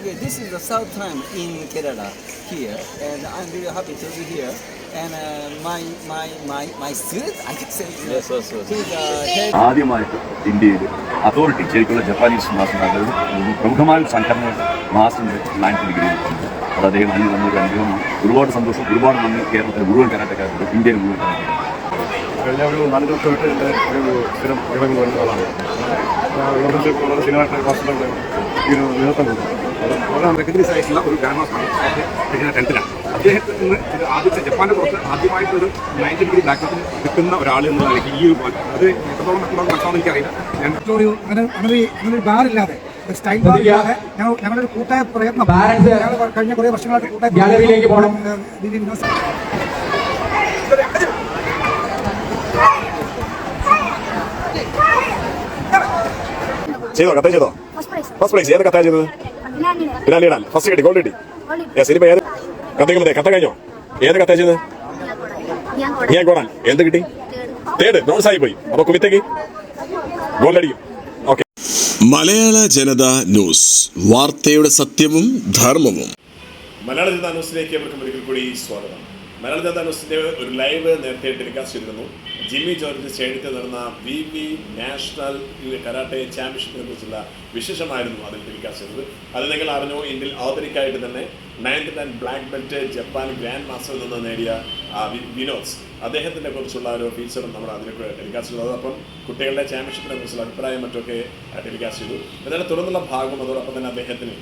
Okay, this is the third time in Kerala here, and I'm very really happy to be here. And uh, my my my my student, I can say, Yes, yes, yes. he's uh, ആദ്യമായിട്ട് ഇന്ത്യയിൽ authority ശരിക്കുള്ള Japanese master അതായത് പ്രമുഖമായ സംഘടന മാസ്റ്ററിന്റെ ninth degree അത് അദ്ദേഹം അതിന് വന്നൊരു അനുഭവമാണ്. ഒരുപാട് സന്തോഷം ഒരുപാട് നന്ദി. കേരളത്തിലെ മുഴുവൻ കരാട്ടക്കാരുണ്ട് ഇന്ത്യയിൽ മുഴുവൻ കഴിഞ്ഞ ഒരു നാല് ദിവസമായിട്ട് എന്റെ ഒരു സ്ഥിരം ഇടം വരുന്ന ആളാണ്. ലോകത്തിൽ മാസ്റ്ററുടെ ഈ ഒരു നേതൃത്വം കൊടുക്കും വളരെ റെക്കഗ്നൈസ് ആയിട്ടുള്ള ഒരു ഗ്രാൻഡ് മാസ്റ്റർ കഴിഞ്ഞ ടെൻത്തിലാണ് അദ്ദേഹത്തിന് ആദ്യത്തെ ജപ്പാന്റെ പുറത്ത് ആദ്യമായിട്ട് ഒരു നയന്റി ഡിഗ്രി ബ്ലാക്ക് ബെൽറ്റ് കിട്ടുന്ന ഒരാൾ എന്നുള്ള നിലയ്ക്ക് ഈ ഒരു അത് എത്രത്തോളം മനസ്സിലാവുന്ന എനിക്കറിയില്ല. ഞാൻ അങ്ങനെ അങ്ങനെ അങ്ങനെ സ്റ്റൈൽ ബാർ ഇല്ലാതെ ഞങ്ങൾ ഞങ്ങളുടെ ഒരു കൂട്ടായ പ്രയത്നം Balance. ഞങ്ങൾ കഴിഞ്ഞ കുറേ വർഷങ്ങളായിട്ട് കൂട്ടായ ഗാലറിയിലേക്ക് പോകണം. ചെയ്തോ. കത്ത ചെയ്തോ? ഫസ്റ്റ് പ്രൈസ് ഫസ്റ്റ് പ്രൈസ് ഏത് കത്താ ചെയ്തത്? ഫിനാലിന് പിന്നെ ഫസ്റ്റ് കിട്ടി ഗോൾഡ് കിട്ടി. യെസ് ഇനിയിപ്പോ ഏത്? കത്തയ്ക്ക് മതി കത്ത കഴിഞ്ഞോ? ഏത് കത്തയച്ചത് ഞാൻ ഞാൻ കോടാൻ എന്ത് കിട്ടി? തേർഡ് നോട്ട്സ് ആയി പോയി അപ്പൊ കുമിത്തേക്ക് ഗോൾഡടിക്കും ഓക്കെ മലയാള ജനത ന്യൂസ്. വാർത്തയുടെ സത്യവും ധർമ്മവും. മലയാള ജനതാ ന്യൂസിലേക്ക് ഏവർക്കും ഒരിക്കൽ കൂടി സ്വാഗതം. മലയാള ജനതാ ന്യൂസിന്റെ ഒരു ലൈവ് നേരത്തെ ടെലികാസ്റ്റ് ചെയ്തിരുന്നു. ജിമ്മി ജോർജ് സ്റ്റേഡിയത്തിൽ നടന്ന വി വി നാഷണൽ കരാട്ടെ ചാമ്പ്യൻഷിപ്പിനെ കുറിച്ചുള്ള വിശേഷമായിരുന്നു അതിൽ ടെലികാസ്റ്റ് ചെയ്തത്. അത് നിങ്ങൾ അറിഞ്ഞു? ഇന്ത്യയിൽ ആധുനികമായിട്ട് തന്നെ ninth and black belt Japan grand മാസ്റ്ററിൽ നിന്ന് നേടിയ വിനോദ്. അദ്ദേഹത്തിനെ കുറിച്ചുള്ള ഒരു ഫീച്ചറും നമ്മൾ അതിൽ ടെലികാസ്റ്റ് ചെയ്തത് അപ്പം കുട്ടികളുടെ ചാമ്പ്യൻഷിപ്പിനെ കുറിച്ചുള്ള അഭിപ്രായം മറ്റൊക്കെ ടെലികാസ്റ്റ് ചെയ്തു. എന്നാലും തുടർന്നുള്ള ഭാഗം അതോടൊപ്പം തന്നെ അദ്ദേഹത്തിന്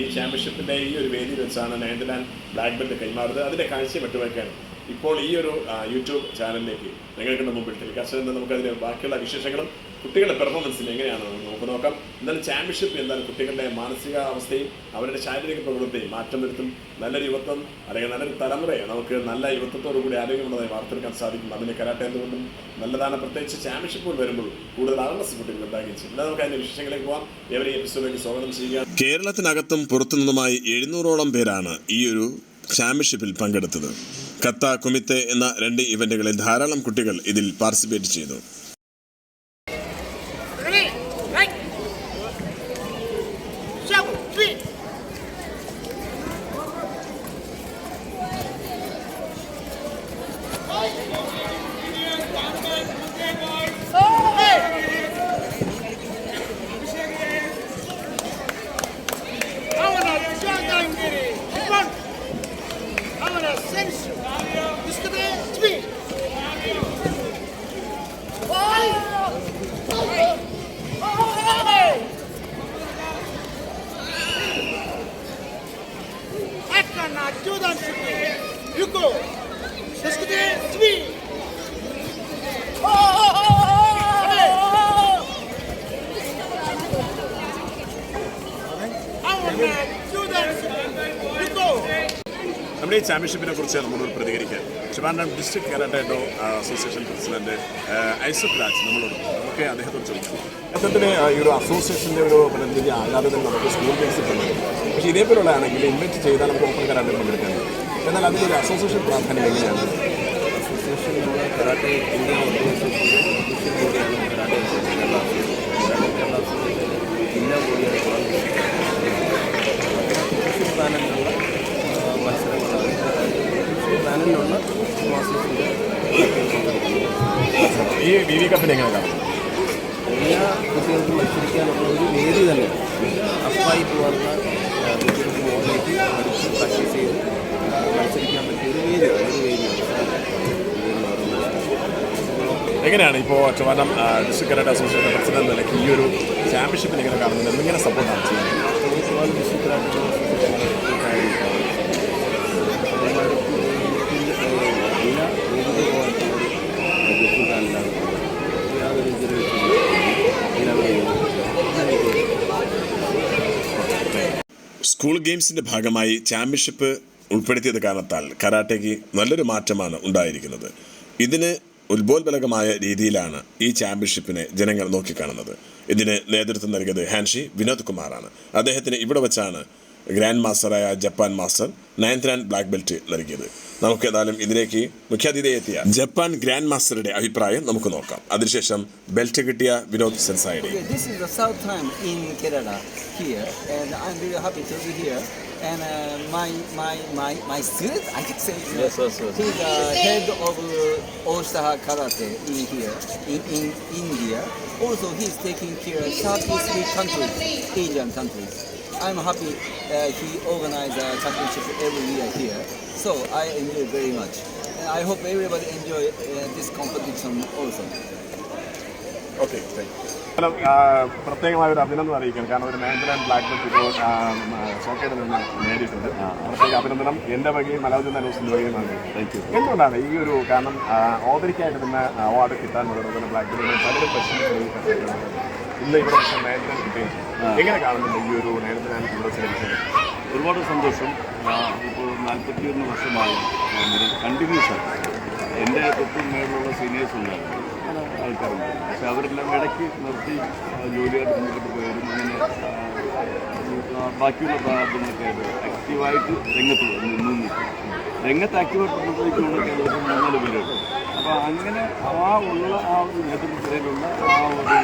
ഈ ചാമ്പ്യൻഷിപ്പിന്റെ ഈ ഒരു വേദിയിൽ വെച്ചാണ് നയൻത് ആൻഡ് ബ്ലാക്ക് ബെൽറ്റ് കൈമാറുന്നത് അതിന്റെ കാഴ്ച വിട്ടുവയ്ക്കാൻ ഇപ്പോൾ ഈ ഒരു യൂട്യൂബ് ചാനലിലേക്ക് നിങ്ങൾക്ക് മുമ്പിൽ ടെലികാസ്റ്റ് നമുക്ക് അതിന്റെ ബാക്കിയുള്ള വിശേഷങ്ങളും കുട്ടികളുടെ പെർഫോമൻസിൽ എങ്ങനെയാണ് നമുക്ക് നോക്കാം എന്നാലും ചാമ്പ്യൻഷിപ്പ് എന്താണ് കുട്ടികളുടെ മാനസികാവസ്ഥയും അവരുടെ ശാരീരിക പ്രകൃതിയും മാറ്റം വരുത്തും. നല്ലൊരു യുവത്വം അല്ലെങ്കിൽ നല്ലൊരു തലമുറയെ നമുക്ക് നല്ല യുവത്വത്തോടു കൂടി ആരോഗ്യമുള്ളതായി വാർത്തെടുക്കാൻ സാധിക്കും. അതിന് കരാട്ടെ എന്തുകൊണ്ടും നല്ലതാണ്. പ്രത്യേകിച്ച് ചാമ്പ്യൻഷിപ്പുകൾ വരുമ്പോൾ കൂടുതൽ അവർണസ് കുട്ടികൾ ഉണ്ടാകുകയും എന്നാൽ നമുക്ക് അതിന്റെ വിശേഷങ്ങളിലേക്ക് പോകാം എവരെ എപ്പിസോഡിലേക്ക് സ്വാഗതം ചെയ്യുക. കേരളത്തിനകത്തും പുറത്തുനിന്നുമായി എഴുന്നൂറോളം പേരാണ് ഈ ഒരു ചാമ്പ്യൻഷിപ്പിൽ പങ്കെടുത്തത്. കത്ത കുമിത്തെ എന്ന രണ്ട് ഇവന്റുകളിൽ ധാരാളം കുട്ടികൾ ഇതിൽ പാർട്ടിസിപ്പേറ്റ് ചെയ്തു. ഈ ചാമ്പ്യൻഷിപ്പിനെ കുറിച്ച് നമ്മളോട് പ്രതികരിക്കാൻ. Trivandrum district karate do association president ഐസഫ് Raj നമ്മളോട് നമുക്ക് അദ്ദേഹത്തോട് ചോദിച്ചു അദ്ദേഹത്തിന് ഈ ഒരു അസോസിയേഷന്റെ ഒരു പ്രതിനിധി ആകാതെ നമുക്ക് സ്കൂൾ ബേസിൽ പങ്കെടുക്കും പക്ഷേ ഇതേപോലുള്ള ആണെങ്കിൽ ഇൻവൈറ്റ് ചെയ്താൽ നമുക്ക് ഓപ്പൺ കരാട്ടിൽ പങ്കെടുക്കാൻ എന്നാൽ എന്നാൽ അതിലൊരു അസോസിയേഷൻ പ്രാധാന്യം എങ്ങനെയാണ്? അസോസിയേഷൻ കരാട്ടെ ഇന്ത്യൻ ഓർഗനൈസേഷന്റെ കേരള കേരള ഒഫീഷ്യൽ പാനലിലുള്ള ആ, മത്സരങ്ങളാണ് മാസ്റ്റേഴ്സിന്റെ ഈ വി വി കപ്പിനെ എങ്ങനെ കാണും? എല്ലാ കുട്ടികൾക്കും മത്സരിക്കാനുള്ള ഒരു വേദി തന്നെ. അപ്പായി പോകാനുള്ള കുട്ടികൾക്ക് മുകളിലേക്ക് പഠിച്ച് പ്രാക്ടീസ് ചെയ്ത് മത്സരിക്കാൻ പറ്റിയ ഒരു വേദിയാണ് ഒരു വേദിയാണ് എങ്ങനെയാണ് ഇപ്പോൾ Trivandrum district karate association president നിലയ്ക്ക് ഈ ഒരു ചാമ്പ്യൻഷിപ്പിൽ എങ്ങനെ കാണുന്നത്? എന്തെങ്കിലും സപ്പോർട്ടാണ് ചെയ്യുന്നത് ഒരുപാട് ഡിസ്ട്രിക്ട് എല്ലാ രീതിയിലാണ് യാതൊരു സ്കൂൾ ഗെയിംസിന്റെ ഭാഗമായി ചാമ്പ്യൻഷിപ്പ് ഉൾപ്പെടുത്തിയത് കാരണത്താൽ കരാട്ടയ്ക്ക് നല്ലൊരു മാറ്റമാണ് ഉണ്ടായിരിക്കുന്നത്. ഇതിന് ഉത്ബോധബലകമായ രീതിയിലാണ് ഈ ചാമ്പ്യൻഷിപ്പിനെ ജനങ്ങൾ നോക്കിക്കാണുന്നത്. ഇതിന് നേതൃത്വം നൽകിയത് ഹാൻഷി വിനോദ് കുമാറാണ്. അദ്ദേഹത്തിന് ഇവിടെ വച്ചാണ് grand മാസ്റ്ററായ Japan master ninth dan black belt നൽകിയത് നമുക്ക് ഏതായാലും ഇതിലേക്ക് മുഖ്യാതിഥിയെത്തിയ ജപ്പാൻ ഗ്രാൻഡ് മാസ്റ്ററുടെ അഭിപ്രായം നമുക്ക് നോക്കാം അതിനുശേഷം ബെൽറ്റ് കിട്ടിയ വിനോദ് സെൻസായുടെ and uh, my my my my student, I can say, Yes, yes, yes. he's the head of uh, All Karate in here in, in India. Also, he's taking care of 33 countries, Asian countries. I'm happy uh, he organized a championship every year here. So I enjoy very much. And I hope everybody enjoy uh, this competition also. Okay ആ, പ്രത്യേകമായ ഒരു അഭിനന്ദനം അറിയിക്കണം കാരണം ഒരു and black belt ഇപ്പോൾ സോക്കേറ്റിൽ നിന്ന് നേടിയിട്ടുണ്ട്. പ്രത്യേക അഭിനന്ദനം. എന്റെ വകയും മലയാളം ന്യൂസിന്റെ വകയും താങ്ക് യു എന്തുകൊണ്ടാണ് ഈ ഒരു കാരണം ആ, ഓദരിക്കായിട്ട് തന്നെ അവാർഡ് കിട്ടാൻ അതുപോലെ ബ്ലാക്ക് ബെൽറ്റ് പലരും പ്രശ്നങ്ങൾ ഇന്ന് ഇവിടെ നയൻത് കിട്ടുകയും. എങ്ങനെ കാണുന്നുണ്ട് ഈ ഒരു ലഭിച്ചത് ഒരുപാട് സന്തോഷം. ഇപ്പോൾ നാൽപ്പത്തി ഒന്ന് വർഷമായി കണ്ടിന്യൂസ് ആണ്. എന്റെ തൊട്ടും മേലുള്ള സീനിയേഴ്സ് ഉണ്ടായിരുന്നു ആൾക്കാരുണ്ട്. പക്ഷെ അവരെല്ലാം ഇടയ്ക്ക് നിർത്തി ജോലിയായിട്ട് മുന്നോട്ട് പോയാലും അങ്ങനെ ബാക്കിയുള്ള പ്രാർത്ഥനയൊക്കെ ആക്റ്റീവായിട്ട് രംഗത്ത് നിന്നു. രംഗത്ത് ആക്റ്റീവായിട്ട് നിന്നേക്കുള്ള അതൊക്കെ മൂന്നാൽ പേരുണ്ട്. അപ്പോൾ അങ്ങനെ ആ ഉള്ള ആ ഒരു നേതൃത്വത്തിലുള്ള ആ ഒരു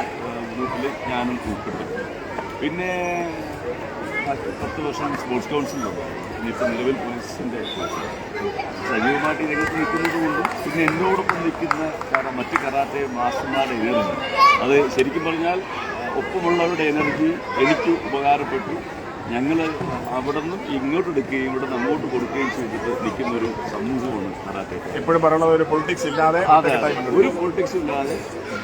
ഗ്രൂപ്പിൽ ഞാനും ഉൾപ്പെട്ടു. പിന്നെ പത്ത് വർഷം സ്പോർട്സ് കൗൺസിലുണ്ട് ഇനിയിപ്പോൾ നിലവിൽ പോലീസിന്റെ സജീവമായിട്ട് രംഗത്ത് നിൽക്കുന്നത് കൊണ്ടും പിന്നെ എന്നോടൊപ്പം നിൽക്കുന്ന കാരണം മറ്റ് കരാട്ടെ മാസ്റ്റർമാരുടെ എനർജി അത് ശരിക്കും പറഞ്ഞാൽ ഒപ്പമുള്ളവരുടെ എനർജി എനിക്ക് ഉപകാരപ്പെട്ടു. ഞങ്ങൾ അവിടെ നിന്നും ഇങ്ങോട്ട് എടുക്കുകയും ഇവിടെ നിന്ന് അങ്ങോട്ട് കൊടുക്കുകയും ചെയ്തിട്ട് നിൽക്കുന്ന ഒരു സമൂഹമാണ് കറാട്ടെ എപ്പോഴും പറയുന്നത് ഒരു പൊളിറ്റിക്സ് ഇല്ലാതെ അതെ അതെ. ഒരു പൊളിറ്റിക്സ് ഇല്ലാതെ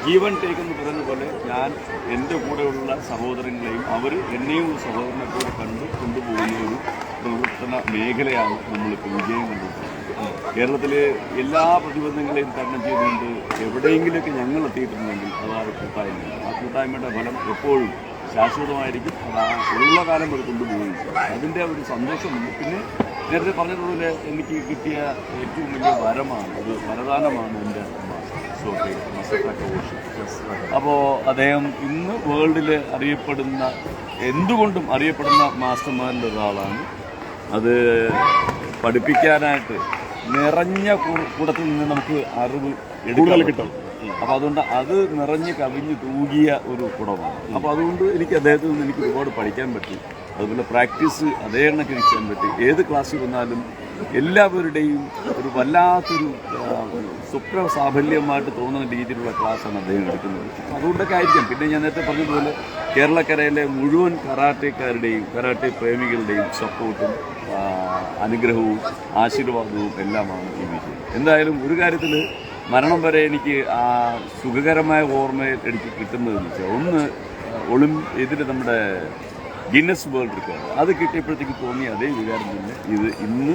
ജീവൻ ടേക്ക് എന്ന് പറയുന്ന പോലെ ഞാൻ എന്റെ കൂടെയുള്ള സഹോദരങ്ങളെയും അവർ എന്നെയും ഒരു സഹോദരനെ കൂടെ കണ്ട് കൊണ്ടുപോകുന്ന ഒരു പ്രവർത്തന മേഖലയാണ് നമ്മളിപ്പോൾ വിജയം കണ്ടിട്ടുള്ളത് കേരളത്തിലെ എല്ലാ പ്രതിബന്ധങ്ങളെയും തരണം ചെയ്തുകൊണ്ട് എവിടെയെങ്കിലുമൊക്കെ ഞങ്ങൾ എത്തിയിട്ടുണ്ടെങ്കിൽ അതാണ് കൂട്ടായ്മ ആ കൂട്ടായ്മയുടെ ഫലം എപ്പോഴും ശാശ്വതമായിരിക്കും. അത് ആ ഉള്ള കാലം വരെ കൊണ്ടുപോകും അതിന്റെ ഒരു സന്തോഷമുണ്ട് പിന്നെ നേരത്തെ പറഞ്ഞതുപോലെ എനിക്ക് കിട്ടിയ ഏറ്റവും വലിയ വരമാണ്. ഒരു വരദാനമാണ് എന്റെ അപ്പോൾ അദ്ദേഹം ഇന്ന് വേൾഡിൽ അറിയപ്പെടുന്ന എന്തുകൊണ്ടും അറിയപ്പെടുന്ന മാസ്റ്റർമാരിൽ ഒരാളാണ്. അത് പഠിപ്പിക്കാനായിട്ട് നിറഞ്ഞ കൂടത്തിൽ നിന്ന് നമുക്ക് അറിവ് എടുക്കാൻ കിട്ടും. അപ്പോൾ അതുകൊണ്ട് അത് നിറഞ്ഞ് കവിഞ്ഞ് തൂകിയ ഒരു കുടമാണ്. അപ്പോൾ അതുകൊണ്ട് എനിക്ക് അദ്ദേഹത്തിൽ നിന്ന് എനിക്ക് ഒരുപാട് പഠിക്കാൻ പറ്റി. അതുപോലെ പ്രാക്ടീസ് അതേ കണക്ക് എനിക്ക് ചെയ്യാൻ പറ്റി. ഏത് ക്ലാസ്സിൽ വന്നാലും എല്ലാവരുടെയും ഒരു വല്ലാത്തൊരു സ്വപ്ന സാഫല്യമായിട്ട് തോന്നുന്ന രീതിയിലുള്ള ക്ലാസ്സാണ് അദ്ദേഹം എടുക്കുന്നത്. അതുകൊണ്ടൊക്കെ ആയിരിക്കാം. പിന്നെ ഞാൻ നേരത്തെ പറഞ്ഞതുപോലെ കേരളക്കരയിലെ മുഴുവൻ കരാട്ടക്കാരുടെയും കരാട്ടെ പ്രേമികളുടെയും സപ്പോർട്ടും അനുഗ്രഹവും ആശീർവാദവും എല്ലാമാണ് ഈ വിജയം. എന്തായാലും ഒരു കാര്യത്തിൽ മരണം വരെ എനിക്ക് ആ സുഖകരമായ ഓർമ്മയിൽ എനിക്ക് കിട്ടുന്നതെന്ന് വെച്ചാൽ ഒന്ന് ഒളിം ഇതിൽ നമ്മുടെ ഗിന്നസ് വേൾഡ് റെക്കോർഡ്. അത് കിട്ടിയപ്പോഴത്തേക്ക് തോന്നിയ അതേ വികാരം തന്നെ. ഇത് ഇന്ന്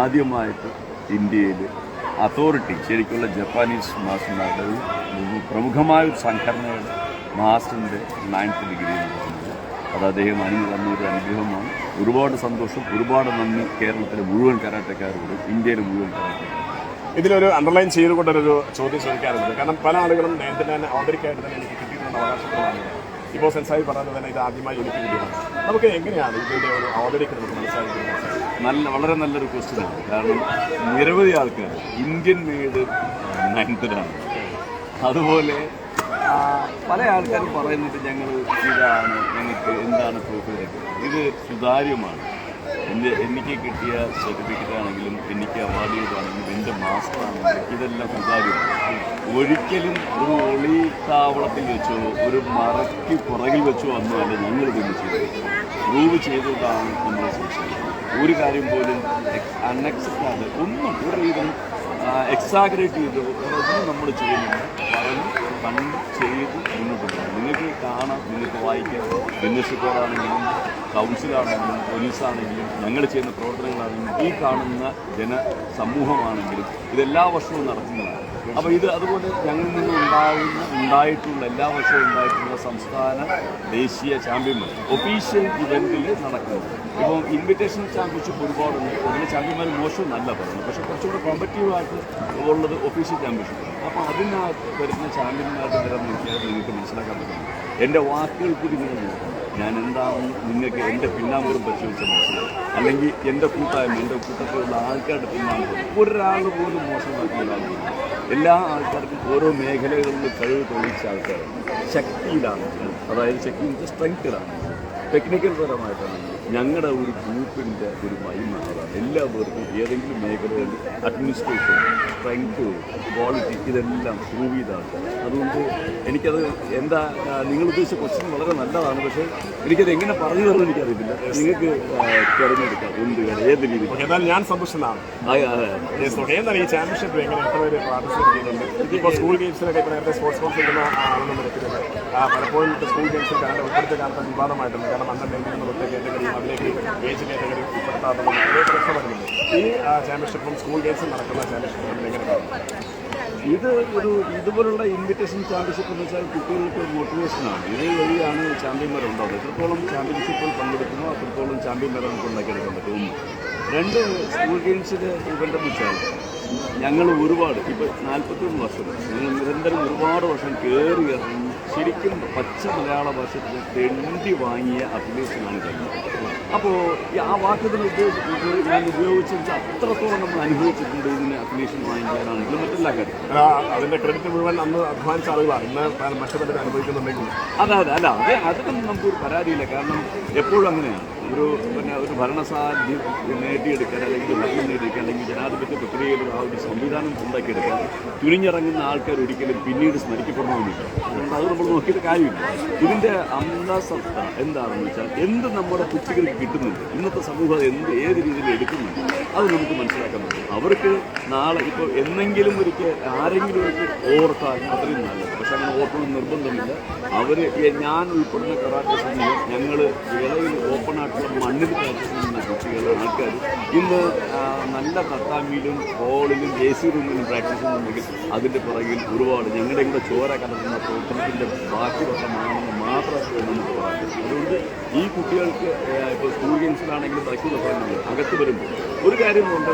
ആദ്യമായിട്ട് ഇന്ത്യയിൽ അതോറിറ്റി ശരിക്കുള്ള ജപ്പാനീസ് മാസ്റ്റർമാരുടെ പ്രമുഖമായ ഒരു സംഘടനയുടെ മാസ്റ്ററിന്റെ നയൻത്ത് ഡിഗ്രി എന്ന് പറയുന്നത്. അത് അദ്ദേഹം അണിഞ്ഞു തന്ന ഒരു അനുഗ്രഹമാണ്. ഒരുപാട് സന്തോഷം ഒരുപാട് നന്ദി കേരളത്തിലെ മുഴുവൻ കരാട്ടക്കാരോടും ഇന്ത്യയിലെ മുഴുവൻ കരാട്ടക്കാരോടും. ഇതിലൊരു അണ്ടർലൈൻ ചെയ്തുകൊണ്ടൊരു ചോദ്യം ചോദിക്കാറുണ്ട്. കാരണം പല ആളുകളും നേരത്തെ തന്നെ ഓദരിക്കായിട്ട് തന്നെ എനിക്ക് കിട്ടിയിട്ടുള്ള അവകാശങ്ങളാണ് ഇപ്പോൾ സെൻസായി പറഞ്ഞത് തന്നെ ഇത് ആദ്യമായി എനിക്ക് കിട്ടിയതാണ്. നമുക്ക് എങ്ങനെയാണ് ഇതിന്റെ ഒരു നമുക്ക് മനസ്സിലാക്കുന്നത് നല്ല വളരെ നല്ലൊരു ക്വസ്റ്റ്യനാണ് കാരണം നിരവധി ആൾക്കാർ ഇന്ത്യൻ മെയ്ഡ് നയൻത്തിനാണ് അതുപോലെ പല ആൾക്കാരും പറയുന്നത് ഞങ്ങൾ ഇതാണ് ഞങ്ങൾക്ക് എന്താണ് പ്രൂഫ് ഇത് സുതാര്യമാണ്. എന്റെ എനിക്ക് കിട്ടിയ സർട്ടിഫിക്കറ്റ് ആണെങ്കിലും എനിക്ക് അവാർഡ് ചെയ്താണെങ്കിലും എന്റെ മാസ്റ്റർ ആണെങ്കിലും ഇതെല്ലാം സുതാര്യം ഒരിക്കലും ഒരു ഒളി താവളത്തിൽ വെച്ചോ ഒരു മറയ്ക്ക് പുറകിൽ വെച്ചോ അന്നല്ല ഞങ്ങൾ ഇതൊന്നും ചെയ്തത്. പ്രൂവ് ചെയ്തതാണ് നമ്മൾ സംസാരിക്കുന്നത് ഒരു കാര്യം പോലും അൺഎക്സെപ്റ്റാതെ ഒന്നും ഒരു രീതിയിൽ എക്സാഗ്രേറ്റ് ചെയ്ത് ഒന്നും നമ്മൾ ചെയ്യുന്നില്ല. പറഞ്ഞ് കണ്ട് ചെയ്ത് മുന്നോട്ട് പോകും നിങ്ങൾക്ക് കാണാം നിങ്ങൾക്ക് വായിക്കാം. ബിസിനസ് കൗൺസിലാണെങ്കിലും പോലീസാണെങ്കിലും ഞങ്ങൾ ചെയ്യുന്ന പ്രവർത്തനങ്ങളാണെങ്കിലും ഈ കാണുന്ന ജനസമൂഹമാണെങ്കിലും ഇതെല്ലാ വർഷവും നടത്തുന്നതാണ് അപ്പോൾ ഇത് അതുപോലെ ഞങ്ങളിൽ നിന്ന് ഉണ്ടാകുന്ന ഉണ്ടായിട്ടുള്ള എല്ലാ വർഷവും ഉണ്ടായിട്ടുള്ള സംസ്ഥാന ദേശീയ ചാമ്പ്യന്മാർ ഒഫീഷ്യൽ ഇവന്റിൽ നടക്കുന്നത്. ഇപ്പോൾ ഇൻവിറ്റേഷൻ ചാമ്പ്യൻഷിപ്പ് ഒരുപാടുണ്ട്. അതിന് ചാമ്പ്യന്മാർ മോശം നല്ല പറയുന്നത് പക്ഷേ കുറച്ചുകൂടെ കോമ്പറ്റീവായിട്ട് ഉള്ളത് ഒഫീഷ്യൽ ചാമ്പ്യൻഷിപ്പ് അപ്പോൾ അതിനകത്ത് വരുന്ന ചാമ്പ്യന്മാരുടെ നോക്കിയാൽ നിങ്ങൾക്ക് മനസ്സിലാക്കാൻ പറ്റും. എന്റെ വാക്കുകൾ കൂടി നിങ്ങൾ നോക്കണം. ഞാൻ എന്താണെന്ന് നിങ്ങൾക്ക് എന്റെ പിന്നാമ്പുറം പരിശോധിച്ച് മനസ്സിലാവും. അല്ലെങ്കിൽ എന്റെ കൂട്ടായ്മ എന്റെ കൂട്ടത്തിലുള്ള ആൾക്കാരുടെ പിന്നാമ്പുറം. ഒരാൾ പോലും മോശമാക്കിയതാണ് എല്ലാ ആൾക്കാർക്കും ഓരോ മേഖലകളിൽ കഴിവ് തെളിയിച്ച ആൾക്കാരാണ്. ശക്തിയിലാണ്. അതായത് ശക്തി സ്ട്രെങ്ത്തിലാണ് ടെക്നിക്കൽ പരമായിട്ടാണ്. ഞങ്ങളുടെ ഒരു ഗ്രൂപ്പിന്റെ ഒരു മഹിമ അതാണ്. എല്ലാ പേർക്കും ഏതെങ്കിലും മേഖലകളിൽ അഡ്മിനിസ്ട്രേഷൻ സ്ട്രെങ്ത് ക്വാളിറ്റി ഇതെല്ലാം പ്രൂവ് ചെയ്താണ്. അതുകൊണ്ട് എനിക്കത് എന്താ നിങ്ങൾ ഉദ്ദേശിച്ച ക്വസ്റ്റ്യൻ വളരെ നല്ലതാണ്. പക്ഷേ എനിക്കത് എങ്ങനെ പറഞ്ഞു തരണം എനിക്കറിയില്ല നിങ്ങൾക്ക് തിരഞ്ഞെടുക്കാം. എന്ത് വേണം ഏത് രീതിയിൽ. എന്നാൽ ഞാൻ ആ. എന്താണ് ഈ ചാമ്പ്യൻഷിപ്പ് എങ്ങനെ എത്ര പേര് പാർട്ടിസിപ്പേറ്റ് ചെയ്യുന്നുണ്ട്? ഇപ്പോൾ സ്കൂൾ ഗെയിംസിലൊക്കെ ഇപ്പോൾ നേരത്തെ സ്പോർട്സ് ഇരുന്ന ആളെന്ന് പലപ്പോഴും സ്കൂൾ ഗെയിംസിൽ കാരണം ഇപ്പോഴത്തെ കാലത്ത് വിവാദമായിട്ടുണ്ട്. കാരണം അന്ന് ഡൽഹിയിൽ നിന്ന് ഒറ്റ കാറ്റഗറിയും അതിലേക്ക് ഏജ് കാറ്റഗറി ഉൾപ്പെടുത്താത്തതും അതേ പ്രശ്നമായിരുന്നു ഈ ചാമ്പ്യൻഷിപ്പും സ്കൂൾ ഗെയിംസും നടക്കുന്ന ചാമ്പ്യൻഷിപ്പും എങ്ങനെ ഇത് ഒരു ഇതുപോലുള്ള ഇൻവിറ്റേഷൻ ചാമ്പ്യൻഷിപ്പ് എന്ന് വെച്ചാൽ കുട്ടികൾക്ക് ഒരു മോട്ടിവേഷനാണ് ഇത് വഴിയാണ് ചാമ്പ്യന്മാരുണ്ടാവുന്നത് എത്രത്തോളം ചാമ്പ്യൻഷിപ്പിൽ പങ്കെടുക്കുന്നു അത്രത്തോളം ചാമ്പ്യന്മാരെ നമുക്ക് ഉണ്ടാക്കിയെടുക്കാൻ പറ്റും. രണ്ട് സ്കൂൾ ഗെയിംസിൽ ഇവന്റെന്ന് വെച്ചാൽ ഞങ്ങൾ ഒരുപാട് ഇപ്പോൾ നാൽപ്പത്തൊന്ന് വർഷം ഞങ്ങൾ നിരന്തരം ഒരുപാട് വർഷം കയറി ഇറങ്ങി ശരിക്കും പച്ച മലയാള ഭാഷ തെണ്ടി വാങ്ങിയ അഭിനേഷനാണ് കഴിഞ്ഞത്. അപ്പോൾ ആ വാക്കുകൾ ഉപയോഗിച്ചിട്ടുണ്ട് ഞാൻ ഉപയോഗിച്ചത് അത്രത്തോളം നമ്മൾ അനുഭവിച്ചിട്ടുണ്ട് ഇതിന് അപ്ലിക്കേഷൻ വാങ്ങിക്കാനാണെങ്കിലും മറ്റെല്ലാ കാര്യം അതിന്റെ അതിന്റെ ക്രെഡിറ്റ് മുഴുവൻ അന്ന് അധ്വാനിച്ച ആളുകളാണ് ഇന്ന് മറ്റു അനുഭവിക്കുന്നുണ്ടെങ്കിൽ അതെ അതെ. അല്ല അതെ അതിനൊന്നും നമുക്കൊരു പരാതിയില്ല. കാരണം എപ്പോഴും അങ്ങനെയാണ്. ഒരു പിന്നെ ഒരു ഭരണസാധ്യം നേടിയെടുക്കാൻ അല്ലെങ്കിൽ ഭരണം നേടിയെടുക്കാൻ അല്ലെങ്കിൽ ജനാധിപത്യ പ്രക്രിയയിൽ ആ ഒരു സംവിധാനം ഉണ്ടാക്കിയെടുക്കാൻ തുനിഞ്ഞിറങ്ങുന്ന ആൾക്കാർ ഒരിക്കലും പിന്നീട് സ്മരിക്കപ്പെടണമെന്നില്ല അതുകൊണ്ട് അത് നമ്മൾ നോക്കിയിട്ട് കാര്യമില്ല. ഇതിന്റെ അന്തസത്ത എന്താണെന്ന് വെച്ചാൽ എന്ത് നമ്മുടെ കുട്ടികൾക്ക് കിട്ടുന്നുണ്ട് ഇന്നത്തെ സമൂഹം എന്ത് ഏത് രീതിയിൽ എടുക്കുന്നുണ്ട് അത് നമുക്ക് മനസ്സിലാക്കാൻ പറ്റും. അവർക്ക് നാളെ ഇപ്പോൾ എന്നെങ്കിലും ഒരിക്കൽ ആരെങ്കിലും ഒരിക്കൽ ഓർത്താൽ അത്രയും നല്ലത്. പക്ഷെ അങ്ങനെ ഓർക്കണം നിർബന്ധമില്ല. അവർ ഞാൻ ഉൾപ്പെടുന്ന കറാട്ടെ സമയം ഞങ്ങൾ വിളയിൽ ഓപ്പൺ ആയിട്ടുള്ള മണ്ണിൽ പ്രാക്ടീസ് ചെയ്യുന്ന കുട്ടികൾ ആൾക്കാർ ഇന്ന് നല്ല തട്ടാമിയിലും ഹോളിലും എ സി റൂമിലും പ്രാക്ടീസ് ചെയ്യുന്നുണ്ടെങ്കിൽ അതിന്റെ പുറകിൽ ഒരുപാട് ഞങ്ങളുടെ കൂടെ ചോര കലർന്ന പ്രവർത്തനത്തിന്റെ ബാക്കി വശമാണെന്ന് മാത്രമേ നമുക്ക് പറയാം അതുകൊണ്ട് ഈ കുട്ടികൾക്ക് ഇപ്പോൾ സ്കൂൾ ഗെയിംസിലാണെങ്കിലും ബാക്കി പറയുന്നത് അകത്ത് വരുമ്പോൾ ഒരു കാര്യം കൊണ്ട്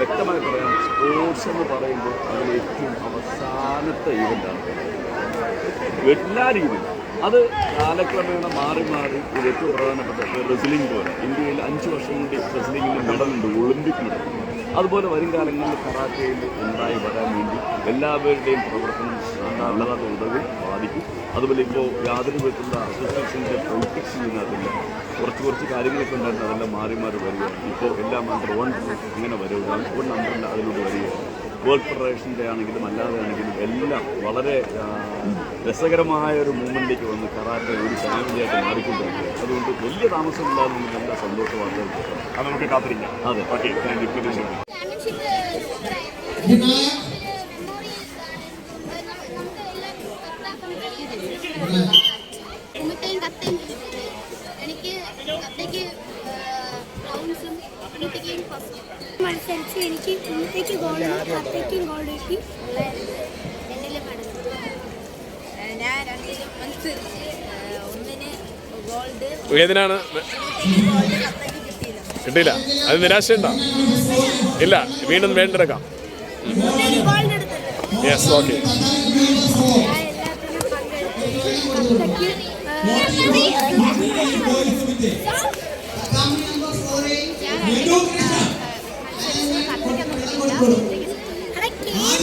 വ്യക്തമായി പറയാം. സ്പോർട്സ് എന്ന് പറയുമ്പോൾ അതിൽ ഏറ്റവും അവസാനത്തെ ഇവന്റാണ് എല്ലാ രീതിയിലും. അത് കാലക്രമേണ മാറി മാറി ഇത് ഏറ്റവും പ്രധാനപ്പെട്ട റെസ്ലിംഗ് പോലെ. ഇന്ത്യയിൽ അഞ്ച് വർഷം കൊണ്ട് റെസ്ലിംഗിൽ മെഡലുണ്ട് ഒളിമ്പിക് മെഡൽ അതുപോലെ വരും കാലങ്ങളിൽ കറാറ്റയിൽ ഉണ്ടായി വരാൻ വേണ്ടി എല്ലാവരുടെയും പ്രവർത്തനം നല്ലതായിട്ട് ഉതകും ബാധിക്കും. അതുപോലെ ഇപ്പോൾ യാതൊരു വിധത്തിലുള്ള അസോസിയേഷന്റെ പൊളിറ്റിക്സ് ഇതിനകത്തില്ല കുറച്ച് കുറച്ച് കാര്യങ്ങളൊക്കെ ഉണ്ടായിരുന്നു. അതെല്ലാം മാറി മാറി വരികയാണ്. ഇപ്പോൾ എല്ലാം നമ്പർ വൺ ഇങ്ങനെ വരും വൺ അണ്ടറിൽ അതിലൂടെ വരികയാണ്. വേൾഡ് ഫെഡറേഷന്റെ ആണെങ്കിലും അല്ലാതെ ആണെങ്കിലും എല്ലാം വളരെ രസകരമായ ഒരു മൂവ്മെന്റിലേക്ക് വന്ന് കറാറ്റെ ഒരു ഫാമിലിയായിട്ട് മാറിക്കൊണ്ടിരിക്കുകയാണ്. അതുകൊണ്ട് വലിയ താമസമില്ലാതെ നമുക്ക് നല്ല സന്തോഷമാണ് അത് നമുക്ക് കാത്തിരിക്കാം. അതെ. ഓക്കെ താങ്ക് യു മത്സരിച്ച് എനിക്ക് ഉമ്മത്തേക്ക് ഗോൾഡ് കത്തയ്ക്കും ഗോൾഡ് കിട്ടി ഞാൻ രണ്ടിലും മത്സരിച്ച് ഏഹ്, ഒന്നിന് ഗോൾഡ് ഏതിനാണ് കിട്ടിയില്ല. അത് നിരാശയുണ്ടോ? ഇല്ല വീണ്ടും വേണ്ടെടുക്കാം. യെസ് ഓക്കെ ഞാൻ എല്ലാത്തിനും പങ്കെടുത്തു കത്തയ്ക്ക്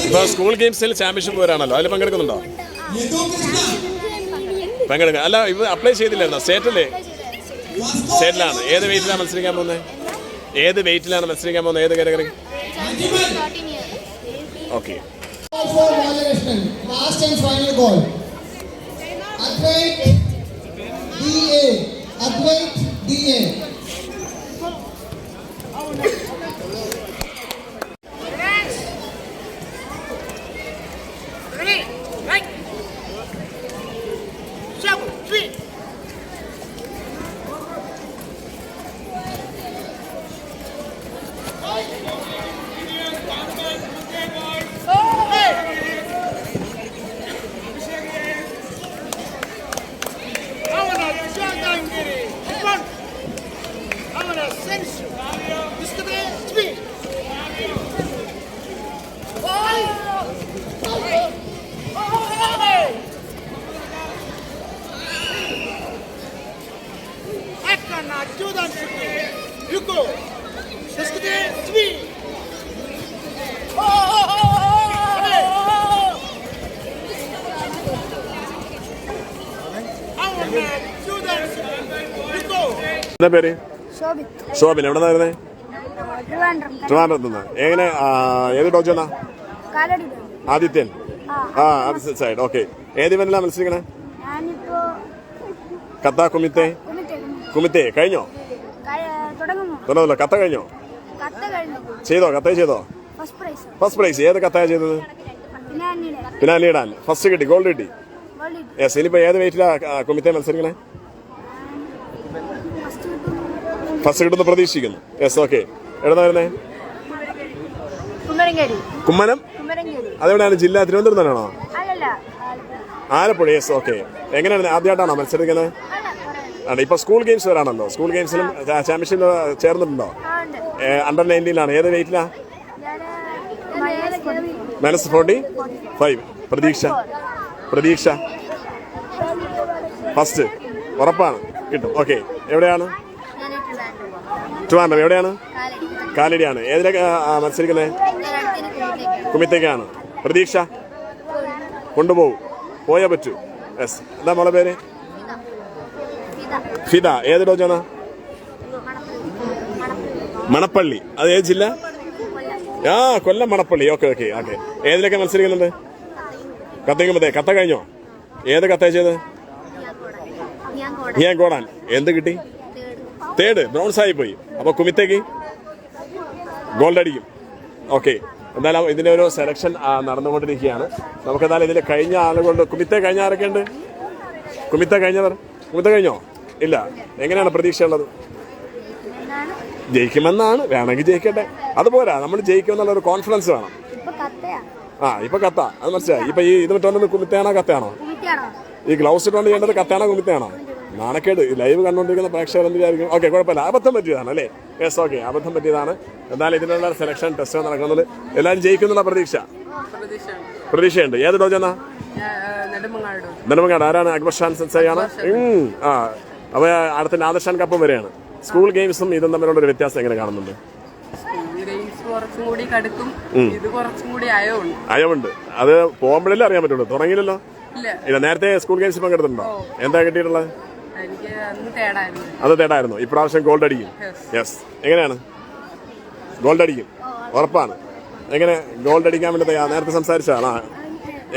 ഇപ്പോൾ സ്കൂൾ ഗെയിംസിൽ ചാമ്പ്യൻഷിപ്പ് വരാണല്ലോ അതിൽ പങ്കെടുക്കുന്നുണ്ടോ? പങ്കെടുക്കാം. അല്ല ഇവ അപ്ലൈ ചെയ്തില്ലായിരുന്നോ? സ്റ്റേറ്റല്ലേ സ്റ്റേറ്റിലാണ് ഏത് വെയിറ്റിലാണ് മത്സരിക്കാൻ പോകുന്നത് ഏത് വെയിറ്റിലാണ് മത്സരിക്കാൻ പോകുന്നത് ഏത് category okay for D A and D goal. Bye. എന്താ പേര്? ശോഭിൻ. എവിടെ നിന്നായിരുന്നേ ട്രിവാൻഡ്രം ട്രിവാൻഡ്രത്ത് നിന്ന് എങ്ങനെ ഏത് ഡോജനാ ആദിത്യൻ. ആ ആദിത്യ സൈഡ്. ഓക്കെ. ഏത് ഇവനാ മത്സരിക്കണേ? കത്ത കുമിത്തെ? കുമിത്തെ കഴിഞ്ഞോ? തുടങ്ങുന്നു. കത്ത കഴിഞ്ഞോ? ചെയ്തോ? കത്ത ചെയ്തോ? ഫസ്റ്റ് പ്രൈസ് ഏത് കത്ത ചെയ്തത്? പിന്നെ അന്നിയുടെ ഫസ്റ്റ് കിട്ടി. ഗോൾഡ് കിട്ടി. യെസ് ഇനിയിപ്പോ ഏത് വെയിറ്റിലാ കുമിത്തെ മത്സരിക്കണേ? ഫസ്റ്റ് കിട്ടുന്ന പ്രതീക്ഷിക്കുന്നു. യെസ് ഓക്കെ എവിടെ വരുന്നേ? കുമ്മനം? അതെവിടെയാണ്? ജില്ല തിരുവനന്തപുരം തന്നെയാണോ ആലപ്പുഴ. യെസ് ഓക്കെ എങ്ങനെയാണ് ആദ്യമായിട്ടാണോ മത്സരിക്കുന്നത്? ആണ് ഇപ്പൊ സ്കൂൾ ഗെയിംസ് വരാണല്ലോ. സ്കൂൾ ഗെയിംസിലും ചാമ്പ്യൻഷിപ്പിൽ ചേർന്നിട്ടുണ്ടോ? അണ്ടർ നയന്റീനിലാണ് ഏത് വെയിറ്റിലാ മൈനസ് ഫോർട്ടി ഫൈവ് പ്രതീക്ഷ. പ്രതീക്ഷ. ഫസ്റ്റ് ഉറപ്പാണ്. കിട്ടും. ഓക്കെ എവിടെയാണ്? ട്രിവാൻഡ്രം എവിടെയാണ്? കാലടി. കാലടിയാണ്. ഏതിലൊക്കെ മത്സരിക്കുന്നത് കുമിത്തേക്കാണ്. പ്രതീക്ഷ? കൊണ്ടുപോകും. പോയാ പറ്റൂ. യെസ്. എന്താ മോളെ പേര്? ഫിദ. ഏത് ഡോജാണ്? മണപ്പള്ളി. അത് ഏത് ജില്ല? ആ Kollam Manappally. Okay okay okay. ഏതിലൊക്കെ മത്സരിക്കുന്നുണ്ട്? കത്തിക്കുമ്പതേ കത്ത കഴിഞ്ഞോ? ഏത് കത്തയച്ചത് ഞാൻ കോടാൻ എന്ത് കിട്ടി? തേർഡ് ബ്രൗൺസ് ആയി പോയി അപ്പൊ കുമിത്തേക്ക് ഗോൾഡ് അടിക്കും. ഓക്കെ എന്തായാലും ഇതിന്റെ ഒരു സെലക്ഷൻ നടന്നുകൊണ്ടിരിക്കുകയാണ്. നമുക്ക് എന്തായാലും ഇതിൽ കഴിഞ്ഞ ആളുകൊണ്ട് കുമിത്തെ കഴിഞ്ഞ ആരൊക്കെ ഉണ്ട്? കുമിത്തെ കഴിഞ്ഞവർ കുമിത്തെ കഴിഞ്ഞോ? ഇല്ല. എങ്ങനെയാണ് പ്രതീക്ഷ ഉള്ളത് ജയിക്കുമെന്നാണ്. വേണമെങ്കിൽ ജയിക്കട്ടെ. അതുപോരാ നമ്മൾ ജയിക്കുമെന്നുള്ള ഒരു കോൺഫിഡൻസ് വേണം ആ ഇപ്പൊ കത്ത. അത് മനസ്സിലായി. ഇപ്പൊ ഈ ഇത് ഇട്ടുകൊണ്ട് കുമിത്തയാണോ കത്തയാണോ? ഈ ഗ്ലൗസ് ഇട്ടുകൊണ്ട് ചെയ്യേണ്ടത് കത്തയാണോ കുമിത്തയാണോ? നാണക്കേട്. ലൈവ് കണ്ടുകൊണ്ടിരിക്കുന്ന പ്രേക്ഷകർ എന്ത് വിചാരിക്കും ഓക്കെ കുഴപ്പമില്ല. അബദ്ധം പറ്റിയതാണ് അല്ലേ? യെസ് ഓക്കെ അബദ്ധം പറ്റിയതാണ്. എന്നാലും ഇതിനുള്ള സെലക്ഷൻ ടെസ്റ്റ് നടക്കുന്നത് എല്ലാവരും ജയിക്കുന്നുള്ള പ്രതീക്ഷ? പ്രതീക്ഷയുണ്ട്. ഏത് ഡോജെന്നാ നെടുമങ്ങാട്. ആരാണ്? അക്ബർ ഷാൻ സെൻസായാണ് ആ അപ്പൊ അടുത്ത നാദർഷാൻ കപ്പും വരെയാണ്. സ്കൂൾ ഗെയിംസും ഇതും തമ്മിലുള്ള ഒരു വ്യത്യാസം എങ്ങനെ കാണുന്നുണ്ട്? അയവുണ്ട്. അത് പോകുമ്പോഴല്ലേ അറിയാൻ പറ്റുള്ളൂ. തുടങ്ങിയില്ലല്ലോ? ഇല്ല. നേരത്തെ സ്കൂൾ ഗെയിംസ് പങ്കെടുത്തിട്ടുണ്ടോ? എന്താ കിട്ടിയിട്ടുള്ളത്? അത് തേടായിരുന്നു. ഇപ്രാവശ്യം ഗോൾഡ് അടിക്കും. യെസ് എങ്ങനെയാണ്? ഗോൾഡ് അടിക്കും. ഉറപ്പാണ്. എങ്ങനെ ഗോൾഡ് അടിക്കാൻ വേണ്ടി തയ്യാ നേരത്തെ സംസാരിച്ചാണ്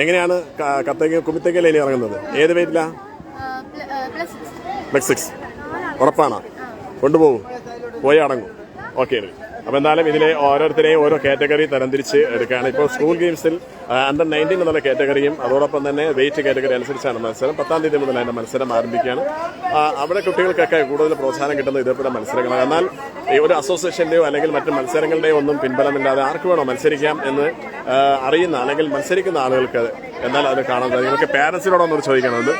എങ്ങനെയാണ് കത്തേക്ക് കുമിത്തേക്കല്ലേ ഇനി ഇറങ്ങുന്നത്? ഏത് വെയിറ്റിലാ പ്ലസ് സിക്സ് ഉറപ്പാണോ? കൊണ്ടുപോകും. പോയി അടങ്ങും. ഓക്കെ അപ്പോൾ എന്തായാലും ഇതിലെ ഓരോരുത്തരെയും ഓരോ കാറ്റഗറി തരംതിരിച്ച് എടുക്കുകയാണ്. ഇപ്പോൾ സ്കൂൾ ഗെയിംസിൽ അണ്ടർ നയന്റീൻ എന്നുള്ള കാറ്റഗറിയും അതോടൊപ്പം തന്നെ വെയിറ്റ് കാറ്റഗറി അനുസരിച്ചാണ് മത്സരം. പത്താം തീയതി മുതൽ അതിന്റെ മത്സരം ആരംഭിക്കുകയാണ്. അവിടെ കുട്ടികൾക്കൊക്കെ കൂടുതൽ പ്രോത്സാഹനം കിട്ടുന്ന ഇതേപോലെ മത്സരങ്ങളാണ്. എന്നാൽ ഈ ഒരു അസോസിയേഷന്റെയോ അല്ലെങ്കിൽ മറ്റ് മത്സരങ്ങളുടെയോ ഒന്നും പിൻബലമില്ലാതെ ആർക്ക് വേണോ മത്സരിക്കാം എന്ന് അറിയുന്ന അല്ലെങ്കിൽ മത്സരിക്കുന്ന ആളുകൾക്ക് എന്നാൽ അത് കാണാൻ സാധിക്കും. നിങ്ങൾക്ക് പാരൻസിനോടൊന്നും ചോദിക്കണമെന്ന്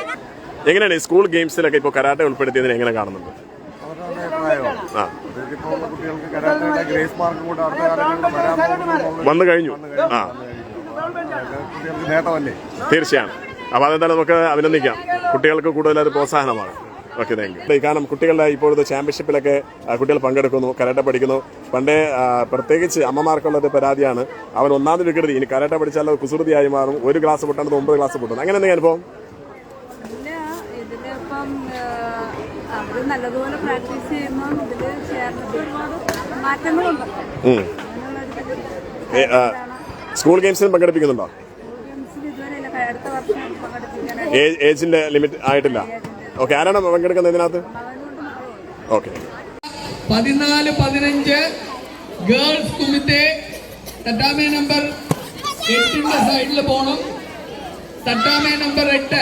എങ്ങനെയാണ് ഈ സ്കൂൾ ഗെയിംസിലൊക്കെ ഇപ്പോൾ കരാട്ടെ ഉൾപ്പെടുത്തിയതിനെ എങ്ങനെ കാണുന്നുണ്ട്? വന്നു കഴിഞ്ഞു. ആ. നേട്ടമല്ലേ തീർച്ചയാണ്. അപ്പോൾ അതെന്തായാലും നമുക്ക് അഭിനന്ദിക്കാം. കുട്ടികൾക്ക് കൂടുതൽ അത് പ്രോത്സാഹനമാണ്. Okay thank you. കാരണം കുട്ടികളുടെ ഇപ്പോഴത്തെ ചാമ്പ്യൻഷിപ്പിലൊക്കെ കുട്ടികൾ പങ്കെടുക്കുന്നു കരാട്ട പഠിക്കുന്നു. പണ്ടേ പ്രത്യേകിച്ച് അമ്മമാർക്കുള്ളൊരു പരാതിയാണ്. അവൻ ഒന്നാമത് വികൃതി. ഇനി കരാട്ട പഠിച്ചാൽ കുസൃതിയായി മാറും. ഒരു ക്ലാസ് പൊട്ടേണ്ടത് ഒമ്പത് ക്ലാസ് പൊട്ടുന്നു അങ്ങനെ എന്തെങ്കിലും അനുഭവം? നല്ലതുപോലെ പ്രാക്ടീസ് ചെയ്യുമ്പോൾ ഇതിൽ ചേർന്നിട്ട് ഒരുപാട് മാറ്റങ്ങളുണ്ട്. ഏ, ആ, സ്കൂൾ ഗെയിംസിലും പങ്കെടുപ്പിക്കുന്നുണ്ടോ? ഏജിന്റെ ലിമിറ്റ് ആയിട്ടില്ല. ഓക്കെ ആരാണ് പങ്കെടുക്കുന്നത് ഇതിനകത്ത്? ഓക്കെ. പതിനാല് പതിനഞ്ച് ഗേൾസ് കുമിത്തെ തട്ടാമേ നമ്പർ എട്ടിന്റെ സൈഡിൽ പോണം. തട്ടാമേ നമ്പർ എട്ട്.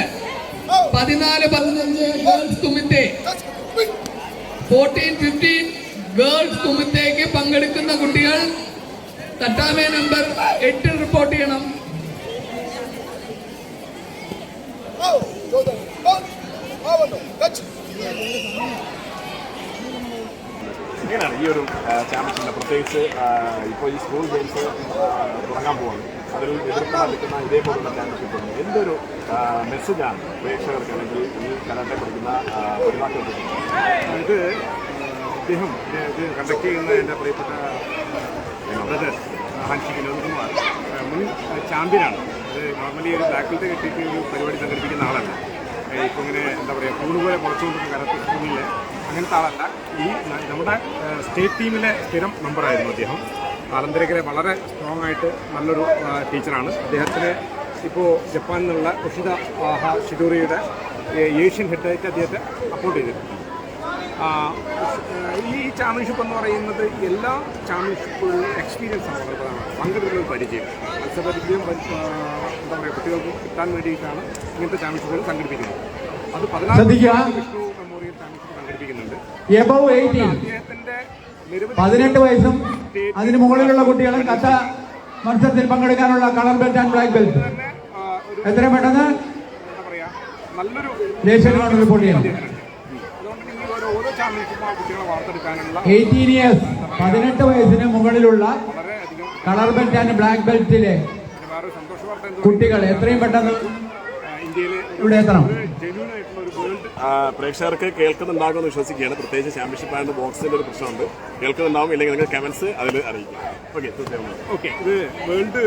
പതിനാല് പതിനഞ്ച് ഗേൾസ് കുമിത്തെ. ഫോർട്ടീൻ ഫിഫ്റ്റീൻ ഗേൾസ് കുമിത്തേക്ക് പങ്കെടുക്കുന്ന കുട്ടികൾ തട്ടാമേ നമ്പർ എട്ടിൽ റിപ്പോർട്ട് ചെയ്യണം. എങ്ങനെയാണ് ഈ ഒരു ചാമ്പ്യൻഷിപ്പിന്റെ പ്രത്യേകിച്ച് ഇപ്പോൾ ഈ സ്കൂൾ ഗെയിംസ് തുടങ്ങാൻ പോകുന്നു അതിൽ എതിർക്കാൻ നിൽക്കുന്ന ഇതേപോലുള്ള ചാമ്പ്യൻഷിപ്പ് എന്തൊരു മെസ്സേജാണ് പ്രേക്ഷകർക്ക് അല്ലെങ്കിൽ ഈ കരാട്ടെ പഠിക്കുന്ന പഠിതാക്കൾക്ക് ഇത് അദ്ദേഹം ഇത് കണ്ടക്ട് ചെയ്യുന്ന എന്റെ പ്രിയപ്പെട്ട ബ്രദർ ഹൻഷി മുൻ ചാമ്പ്യനാണ്. അത് നോർമലി ഒരു ബ്ലാക്ക് ബെൽറ്റ് കിട്ടിയിട്ട് ഒരു പരിപാടി സംഘടിപ്പിക്കുന്ന ആളല്ല. ഇപ്പോൾ ഇങ്ങനെ എന്താ പറയുക കൂട് പോലെ കുറച്ചുകൊണ്ടിരുന്ന കരാത്തെ സ്കൂളിൽ അങ്ങനത്തെ ആളല്ല. ഈ നമ്മുടെ സ്റ്റേറ്റ് ടീമിലെ സ്ഥിരം മെമ്പറായിരുന്നു അദ്ദേഹം. ആലന്തരക്കരെ വളരെ സ്ട്രോങ് ആയിട്ട് നല്ലൊരു ടീച്ചറാണ് അദ്ദേഹത്തിന് ഇപ്പോൾ ജപ്പാനിൽ നിന്നുള്ള ഉഷിത ആഹ ഷിഡോറിയുടെ ഏഷ്യൻ ഹെഡായിട്ട് അദ്ദേഹത്തെ അപ്പോർട്ട് ചെയ്തിട്ടുണ്ട്. ഈ ചാമ്പ്യൻഷിപ്പ് എന്ന് പറയുന്നത് എല്ലാ ചാമ്പ്യൻഷിപ്പുകളും എക്സ്പീരിയൻസ് ആണ് പ്രധാനമാണ് പങ്കെടുക്കുന്ന പരിചയം. മത്സരപരിചയം എന്താ പറയുക കുട്ടികൾക്ക് കിട്ടാൻ വേണ്ടിയിട്ടാണ് ഇങ്ങനത്തെ ചാമ്പ്യൻഷിപ്പുകൾ സംഘടിപ്പിക്കുന്നത്. അത് പതിനാറ് ശ്രദ്ധിക്കുക. വിഷ്ണു മെമ്മോറിയൽ ചാമ്പ്യൻഷിപ്പ് സംഘടിപ്പിക്കുന്നുണ്ട്. അദ്ദേഹത്തിന്റെ പതിനെട്ട് വയസ്സും അതിന് മുകളിലുള്ള കുട്ടികളും കഥ മത്സരത്തിൽ പങ്കെടുക്കാനുള്ള colour belt and black belt എത്രയും പെട്ടെന്ന്? നല്ലൊരു റിപ്പോർട്ട് ചെയ്യണം അതുകൊണ്ട് ഈ ഓരോ ഓരോ ചാമ്പ്യൻഷിപ്പും ആ കുട്ടികളെ വാർത്തെടുക്കാനുള്ള എയ്റ്റീൻ ഇയേഴ്സ് പതിനെട്ട് വയസ്സിന് മുകളിലുള്ള കളർ ബെൽറ്റ് ആൻഡ് ബ്ലാക്ക് ബെൽറ്റിലെ കുട്ടികൾ എത്രയും പെട്ടെന്ന് ഇന്ത്യയിൽ ഇവിടെ എത്തണം. പ്രേക്ഷകർക്ക് കേൾക്കുന്നുണ്ടാകുമെന്ന് വിശ്വസിക്കുകയാണ്. പ്രത്യേകിച്ച് ചാമ്പ്യൻഷിപ്പ് ആൻഡ് ബോക്സിന്റെ ഒരു പ്രശ്നമുണ്ട്. കേൾക്കുന്നുണ്ടാവും ഇല്ലെങ്കിൽ നിങ്ങൾ കമൻസ് അതിൽ അറിയിക്കാം. ഓക്കെ തീർച്ചയായും. ഓക്കെ ഇത് വേൾഡ്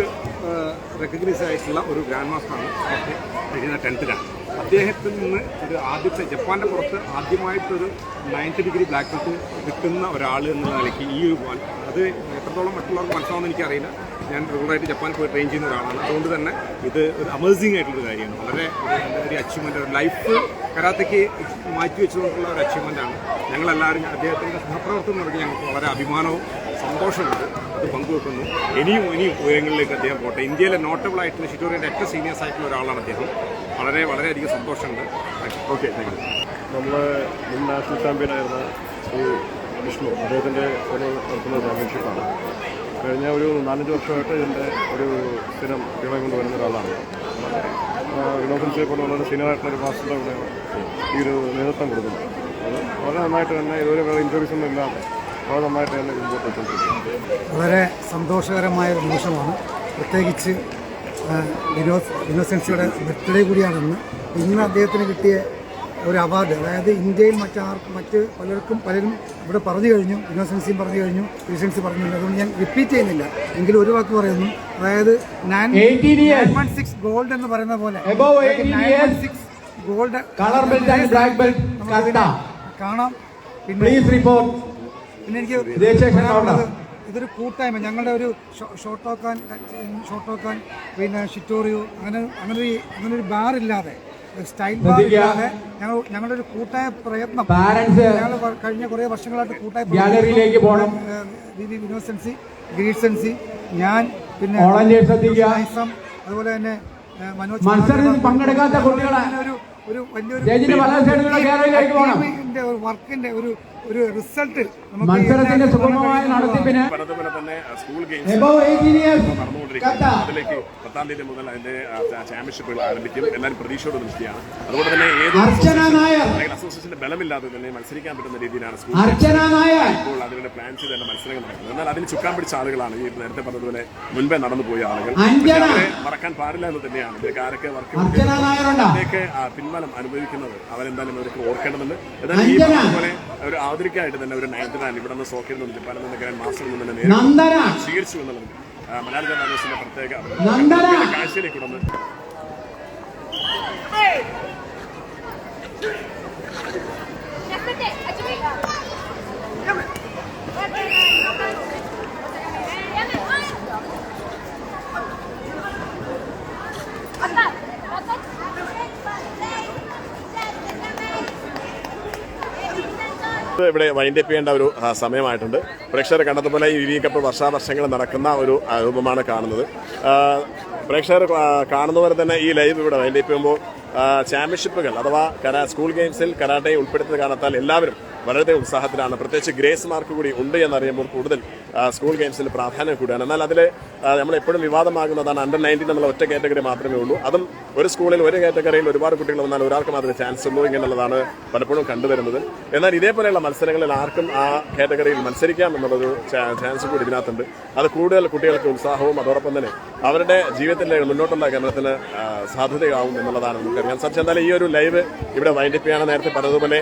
റെക്കഗ്നൈസ് ആയിട്ടുള്ള ഒരു ഗ്രാൻഡ് മാസ്റ്ററാണ് ടെൻത്തിലാണ് അദ്ദേഹത്തിൽ നിന്ന് ഒരു ആദ്യത്തെ ജപ്പാന്റെ പുറത്ത് ആദ്യമായിട്ടൊരു നയന്റി ഡിഗ്രി ബ്ലാക്ക് ബെൽറ്റ് കിട്ടുന്ന ഒരാൾ എന്നുള്ള നിലയ്ക്ക് ഈ ഒരു അത് എത്രത്തോളം മറ്റുള്ളവർക്ക് മനസ്സിലാവുമെന്ന് എനിക്കറിയില്ല. ഞാൻ റെഗുലറായിട്ട് ജപ്പാൻ പോയി ട്രെയിൻ ചെയ്യുന്ന ഒരാളാണ്. അതുകൊണ്ട് തന്നെ ഇത് ഒരു അമേസിംഗ് ആയിട്ടുള്ളൊരു കാര്യമാണ്. വളരെ ഒരു- അച്ചീവ്മെന്റ് ഒരു ലൈഫ് കരാത്തയ്ക്ക് മാറ്റി വെച്ചുകൊണ്ടുള്ള ഒരു അച്ചീവ്മെന്റാണ് ഞങ്ങളെല്ലാവരും അദ്ദേഹത്തിന്റെ സഹപ്രവർത്തനം നടത്തി ഞങ്ങൾക്ക് വളരെ അഭിമാനവും സന്തോഷമുണ്ട് അത് പങ്കുവെക്കുന്നു. ഇനിയും ഇനിയും ഉയരങ്ങളിലേക്ക് അദ്ദേഹം പോട്ടെ. ഇന്ത്യയിലെ നോട്ടബിൾ ആയിട്ടുള്ള ഷിറ്റോറിയുടെ ഏറ്റവും സീനിയേഴ്സ് ആയിട്ടുള്ള ഒരാളാണ് അദ്ദേഹം. വളരെ വളരെയധികം സന്തോഷമുണ്ട്. ഓക്കെ താങ്ക് യു നമ്മൾ മുൻ നാഷണൽ ചാമ്പ്യനായിരുന്ന ശ്രീ വിഷ്ണു അദ്ദേഹത്തിന്റെ ഒരു നടത്തുന്ന ചാമ്പ്യൻഷിപ്പാണ് കഴിഞ്ഞ ഒരു നാലഞ്ച് വർഷമായിട്ട് ഇതിന്റെ ഒരു സ്ഥിരം ടീമായി കൊണ്ടുവരുന്ന ഒരാളാണ്. വിനോദൻസിയെ കൊണ്ട് വളരെ സീനിയറായിട്ടുള്ള ഒരു മാസ്റ്റർ ഇവിടെ ഈ ഒരു നേതൃത്വം കൊടുക്കുന്നത് അത് വളരെ നന്നായിട്ട് തന്നെ ഇതുവരെ വേറെ ഇഞ്ചുറീസ് ഒന്നും ഇല്ലാതെ വളരെ നന്നായിട്ട് തന്നെ മുമ്പോട്ട് വെച്ചുകൊണ്ടിരിക്കുന്നത് വളരെ സന്തോഷകരമായ ഒരു നിമിഷമാണ്. പ്രത്യേകിച്ച് ആ, വിനോദ് വിനോസെൻസിയുടെ ബർത്ത്ഡേ കൂടിയാണെന്ന് ഇന്ന് അദ്ദേഹത്തിന് കിട്ടിയ ഒരു അവാർഡ്. അതായത് ഇന്ത്യയിൽ മറ്റാർക്കും മറ്റ് പലർക്കും പലരും ഇവിടെ പറഞ്ഞു കഴിഞ്ഞു ഇന്നോസെൻസിയും പറഞ്ഞു കഴിഞ്ഞു വിനോസെൻസി പറഞ്ഞു കഴിഞ്ഞു. അതുകൊണ്ട് ഞാൻ റിപ്പീറ്റ് ചെയ്യുന്നില്ല. എങ്കിലും ഒരു വാക്ക് പറയുന്നു. അതായത് nine 18 years. One six gold എന്ന് പറയുന്ന പോലെ. Above 18 years. Gold colour. കാണാം. പിന്നെ പിന്നെ എനിക്ക്. ഇതൊരു കൂട്ടായ്മ. ഞങ്ങളുടെ ഒരു ഷോർട്ട് ടോക്കാൻ ഷോർട്ട് ടോക്കാൻ പിന്നെ ഷിറ്റോറിയോ അങ്ങനെ അങ്ങനെ ഒരു അങ്ങനെ ഒരു ബാർ ഇല്ലാതെ സ്റ്റൈൽ ബാർ. ഇല്ലാതെ ഞങ്ങൾ ഞങ്ങളുടെ ഒരു കൂട്ടായ പ്രയത്നം. ഞങ്ങൾ കഴിഞ്ഞ കുറേ വർഷങ്ങളായിട്ട് കൂട്ടായ ഗാലറിയിലേക്ക് പോകണം. സെൻസി വിനോസെൻസി ഗ്രീസെൻസി ഞാൻ പിന്നെ അതുപോലെ തന്നെ മനോജ് മത്സരത്തിൽ പങ്കെടുക്കാത്ത കുട്ടികളെ. ഒരു വലിയൊരു വർക്കിന്റെ ഒരു ഒരു റിസൾട്ട് മത്സരത്തിന്റെ സുഗമമായ നടത്തിപ്പിന് അതുപോലെ തന്നെ സ്കൂൾ ഗെയിംസ് Above 18 years. നടന്നുകൊണ്ടിരിക്കുന്നത് അതിലേക്ക് പത്താം തീയതി മുതൽ അതിന്റെ ചാമ്പ്യൻഷിപ്പുകൾ ആരംഭിക്കും എല്ലാവരും പ്രതീക്ഷയോടെ നിൽക്കുകയാണ് അതുകൊണ്ട് തന്നെ ഏത് അർച്ചന നായർ. അസോസിയേഷന്റെ ബലമില്ലാതെ തന്നെ മത്സരിക്കാൻ പറ്റുന്ന രീതിയിലാണ് സ്കൂൾ അർച്ചന നായർ. ഇപ്പോൾ അതിനുള്ള പ്ലാൻ ചെയ്ത് തന്നെ മത്സരങ്ങൾ നടക്കുന്നത് എന്നാൽ അതിന് ചുക്കാൻ പിടിച്ച ആളുകളാണ് ഈ നേരത്തെ പറഞ്ഞതുപോലെ മുൻപേ നടന്നു പോയ ആളുകൾ. അവരെ മറക്കാൻ പാടില്ല എന്ന് തന്നെയാണ് ഇതിലേക്ക് ആരൊക്കെ വർക്ക്? ഇതിലേക്ക് പിൻബലം അനുഭവിക്കുന്നത് അവരെന്തായാലും അവർക്ക് ഓർക്കേണ്ടതുണ്ട് എന്നാൽ ഈ. പറഞ്ഞതുപോലെ ഒരു ആദരിക്കായിട്ട് തന്നെ ഒരു നയൻത് മാൻ ഇവിടെ നിന്ന് സോക്കിൽ നിന്ന് ജപ്പാനിൽ നിന്ന് ഗ്രാൻഡ് മാസ്റ്ററിൽ നിന്ന് തന്നെ സ്വീകരിച്ചു എന്നുള്ളത് മലയാള ജേർണലിസ്റ്റിന്റെ പ്രത്യേക നന്ദന. കാഴ്ചയിലേക്ക് ഒന്ന് ഇവിടെ വൈൻഡ് ചെയ്യേണ്ട ഒരു സമയമായിട്ടുണ്ട്. പ്രേക്ഷകർ കണ്ടതുപോലെ ഈ വി വർഷാവർഷങ്ങൾ നടക്കുന്ന ഒരു രൂപമാണ് കാണുന്നത്. പ്രേക്ഷകർ കാണുന്ന പോലെ തന്നെ ഈ ലൈവ് ഇവിടെ വൈൻഡ് അപ്പ് ചെയ്യുമ്പോൾ ചാമ്പ്യൻഷിപ്പുകൾ അഥവാ കരാ സ്കൂൾ ഗെയിംസിൽ കരാട്ടയെ ഉൾപ്പെടുത്തിയത് കാരണത്താൽ എല്ലാവരും വളരെ ഉത്സാഹത്തിലാണ്. പ്രത്യേകിച്ച് ഗ്രേസ് മാർക്ക് കൂടി ഉണ്ട് എന്നറിയുമ്പോൾ കൂടുതൽ സ്കൂൾ ഗെയിംസിൽ പ്രാധാന്യം കൂടുകയാണ് എന്നാൽ അതിൽ നമ്മൾ എപ്പോഴും വിവാദമാകുന്നതാണ് അണ്ടർ നയന്റീൻ എന്നുള്ള ഒറ്റ കാറ്റഗറി മാത്രമേ ഉള്ളൂ. അതും ഒരു സ്കൂളിൽ ഒരു കാറ്റഗറിയിൽ ഒരുപാട് കുട്ടികൾ വന്നാൽ ഒരാൾക്ക് മാത്രമേ ചാൻസ് ഉള്ളൂ എന്നുള്ളതാണ് പലപ്പോഴും കണ്ടുവരുന്നത്. എന്നാൽ ഇതേപോലെയുള്ള മത്സരങ്ങളിൽ ആർക്കും ആ കാറ്റഗറിയിൽ മത്സരിക്കാം എന്നുള്ളൊരു ചാൻസ് കൂടി ഇതിനകത്തുണ്ട്. അത് കൂടുതൽ കുട്ടികൾക്ക് ഉത്സാഹവും അതോടൊപ്പം തന്നെ അവരുടെ ജീവിതത്തിലെ മുന്നോട്ടുള്ള ഗമനത്തിന് സാധ്യതയാവും എന്നുള്ളതാണ് നമുക്കറിയാം സച്ച് എന്തായാലും ഈ ഒരു ലൈവ് ഇവിടെ വൈൻഡപ്പ് ചെയ്യാണ് നേരത്തെ പറഞ്ഞതുപോലെ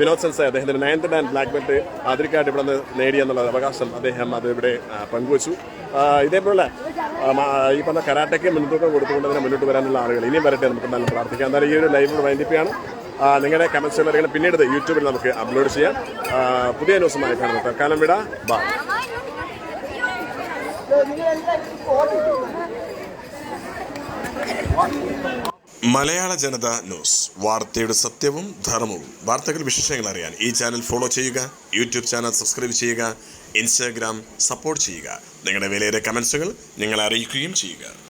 വിനോദ് സെൻസ് അദ്ദേഹത്തിന്റെ നയൻത് ആൻഡ് ബ്ലാക്ക് ബെൽറ്റ് അതിരിക്കായിട്ട് ഇവിടെ നിന്ന് നേടിയെന്നുള്ള അവകാശം അദ്ദേഹം അത് ഇവിടെ പങ്കുവച്ചു. ഇതേപോലെ ഈ പറഞ്ഞ കരാട്ടയ്ക്ക് മുൻതൂക്കം കൊടുത്തുകൊണ്ട് തന്നെ മുന്നോട്ട് വരാനുള്ള ആളുകൾ ഇനിയും വരട്ടെ നമുക്ക് എന്തായാലും പ്രാർത്ഥിക്കാം. എന്തായാലും ഈ ഒരു ലൈവ് ആ, നിങ്ങളുടെ കമൻസ് കാര്യങ്ങൾ പിന്നീട് യൂട്യൂബിൽ നമുക്ക് അപ്ലോഡ് ചെയ്യാം. പുതിയ ന്യൂസുമായി കാണുന്നത് തൽക്കാലം വിടാം. By Malayala Janata news. വാർത്തയുടെ സത്യവും ധർമ്മവും. വാർത്തകൾ വിശേഷങ്ങൾ അറിയാൻ ഈ ചാനൽ ഫോളോ ചെയ്യുക യൂട്യൂബ് ചാനൽ സബ്സ്ക്രൈബ് ചെയ്യുക ഇൻസ്റ്റാഗ്രാം സപ്പോർട്ട് ചെയ്യുക. നിങ്ങളുടെ വിലയേറെ കമൻസുകൾ നിങ്ങളെ അറിയിക്കുകയും ചെയ്യുക.